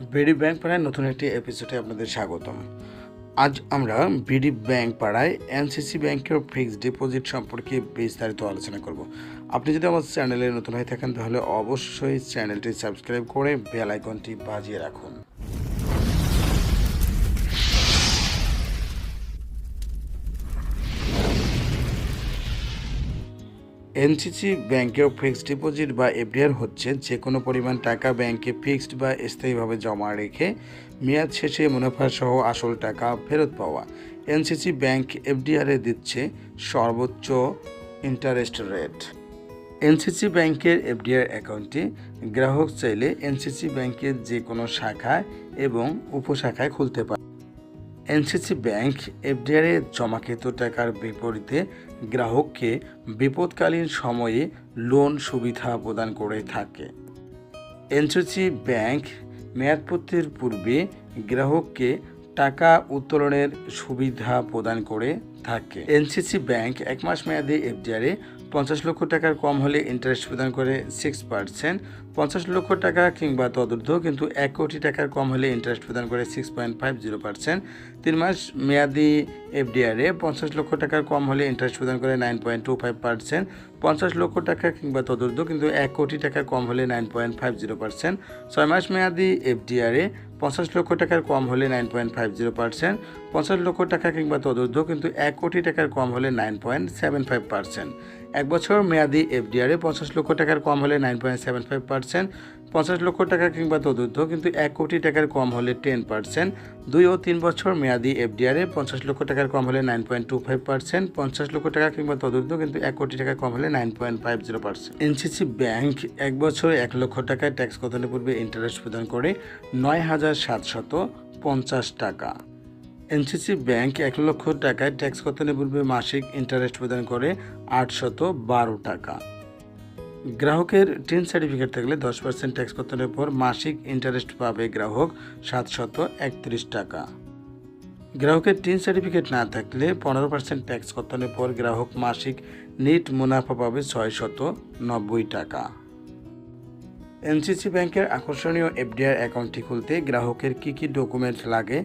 BD bank পাড়ায় নতুন একটি এপিসোডে আপনাদের স্বাগতম। আজ আমরা বিডি ব্যাংক পাড়ায় এনসিসি ব্যাংকের ফিক্সড ডিপোজিট সম্পর্কে বিস্তারিত আলোচনা করব। আপনি যদি আমার চ্যানেলে নতুন হয়ে থাকেন, তাহলে অবশ্যই চ্যানেলটি সাবস্ক্রাইব করে বেল আইকনটি বাজিয়ে রাখুন। এনসিসি ব্যাংকের ফিক্সড ডিপোজিট বা এফডিআর হচ্ছে যে কোনো পরিমাণ টাকা ব্যাংকে ফিক্সড বা স্থায়ীভাবে জমা রেখে মেয়াদ শেষে মুনাফা সহ আসল টাকা ফেরত পাওয়া। এনসিসি ব্যাংক এফডিআরে দিচ্ছে সর্বোচ্চ ইন্টারেস্ট রেট। এনসিসি ব্যাংকের এফডিআর অ্যাকাউন্টটি গ্রাহক চাইলে এনসিসি ব্যাংকের যে কোনো শাখায় এবং উপশাখায় খুলতে পারে। এনসিসি ব্যাংক এফডিআরে জমাকৃত টাকার বিপরীতে গ্রাহককে বিপদকালীন সময়ে লোন সুবিধা প্রদান করে থাকে। এনসিসি ব্যাংক মেয়াদপত্রের পূর্বে গ্রাহককে টাকা উত্তোলনের সুবিধা প্রদান করে থাকে। এনসিসি ব্যাংক এক মাস মেয়াদী এফডিআরে পঞ্চাশ লক্ষ টাকার কম হলে ইন্টারেস্ট প্রদান করে সিক্স পার্সেন্ট পঞ্চাশ লক্ষ টাকা কিংবা তদূর্ধ্ব কিন্তু এক কোটি টাকার কম হলে ইন্টারেস্ট প্রদান করে six point five zero percent তিন মাস মেয়াদি এফডিআরে পঞ্চাশ লক্ষ টাকার কম হলে ইন্টারেস্ট প্রদান করে nine point two five percent পঞ্চাশ লক্ষ টাকা কিংবা তদূর্ধ্ব কিন্তু এক কোটি টাকার কম হলে nine point five zero percent ছয় মাস মেয়াদি এফডিআরে পঞ্চাশ লক্ষ টাকার কম হলে nine point five zero percent পঞ্চাশ লক্ষ টাকা কিংবা তদূর্ধ্ব কিন্তু এক কোটি টাকার কম হলে nine point seven five percent. এক বছর মেয়াদি এফডিআরে পঞ্চাশ লক্ষ টাকার কম হলে nine point seven five percent. পঞ্চাশ লক্ষ টাকা কিংবা তদূর্ধ্ব কিন্তু এক কোটি টাকার কম হলে টেন পার্সেন্ট। দুই ও তিন বছর মেয়াদি এফডিআরে পঞ্চাশ লক্ষ টাকার কম হলে nine point two five percent. পঞ্চাশ লক্ষ টাকা কিংবা তদূর্ধ্ব কিন্তু এক কোটি টাকা কম হলে nine point five zero percent. NCC bank এক বছর এক লক্ষ টাকায় ট্যাক্স প্রদানের পূর্বে ইন্টারেস্ট প্রদান করে? নয় হাজার সাতশত পঞ্চাশ টাকা। এনসিসি ব্যাংক এক লক্ষ টাকায় ট্যাক্স কতনের পূর্বে মাসিক ইন্টারেস্ট প্রদান করে? আটশত বারো টাকা। গ্রাহকের টিন সার্টিফিকেট থাকলে দশ পার্সেন্ট ট্যাক্স কতনের পর মাসিক ইন্টারেস্ট পাবে গ্রাহক? সাতশত একত্রিশ টাকা। গ্রাহকের টিন সার্টিফিকেট না থাকলে পনেরো পার্সেন্ট ট্যাক্স কতনের পর গ্রাহক মাসিক নিট মুনাফা পাবে ছয় শত নব্বই টাকা। এনসিসি ব্যাংকের আকর্ষণীয় এফডিআর অ্যাকাউন্টটি খুলতে গ্রাহকের কী কী ডকুমেন্ট লাগে?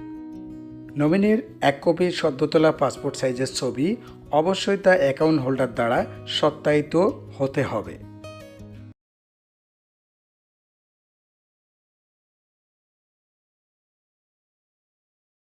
নমিনির এক কপি সদ্যতলা পাসপোর্ট সাইজের ছবি, অবশ্যই তা অ্যাকাউন্ট হোল্ডার দ্বারা সত্যায়িত হতে হবে।